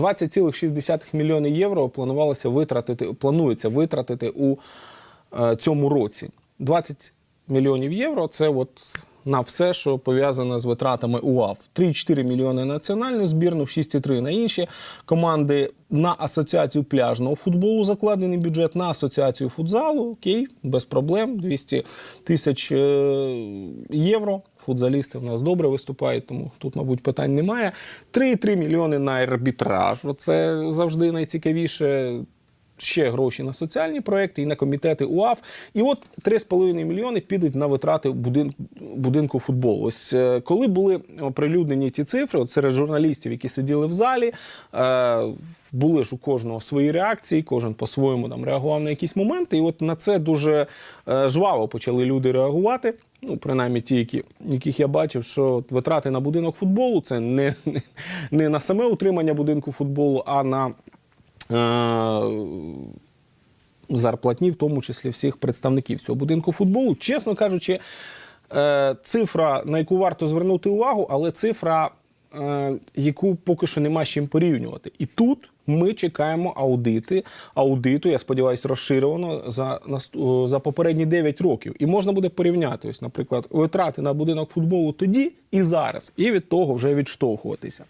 20,6 мільйони євро планувалося витратити, планується витратити у е, цьому році. 20 мільйонів євро це от на все, що пов'язане з витратами УАВ. 3,4 мільйони національну збірну, 6,3 на інші команди. На асоціацію пляжного футболу закладений бюджет, на асоціацію футзалу, окей, без проблем, 200 тисяч е, євро. Футзалісти в нас добре виступають, тому тут, мабуть, питань немає. 3,3 мільйони на арбітраж. Це завжди найцікавіше. Ще гроші на соціальні проекти і на комітети УАФ. І от 3,5 мільйони підуть на витрати будин, будинку футболу. Ось е, коли були оприлюднені ті цифри, от серед журналістів, які сиділи в залі, е, були ж у кожного свої реакції, кожен по-своєму там реагував на якісь моменти. І от на це дуже е, жваво почали люди реагувати. Ну, принаймні ті, які, яких я бачив, що витрати на будинок футболу це не, не, не на саме утримання будинку футболу, а на е, зарплатні, в тому числі всіх представників цього будинку футболу. Чесно кажучи, цифра, на яку варто звернути увагу, але цифра, е, яку поки що нема з чим порівнювати. І тут ми чекаємо аудити, аудиту, я сподіваюся, розширено за, за попередні 9 років. І можна буде порівняти, ось, наприклад, витрати на будинок футболу тоді і зараз, і від того вже відштовхуватися.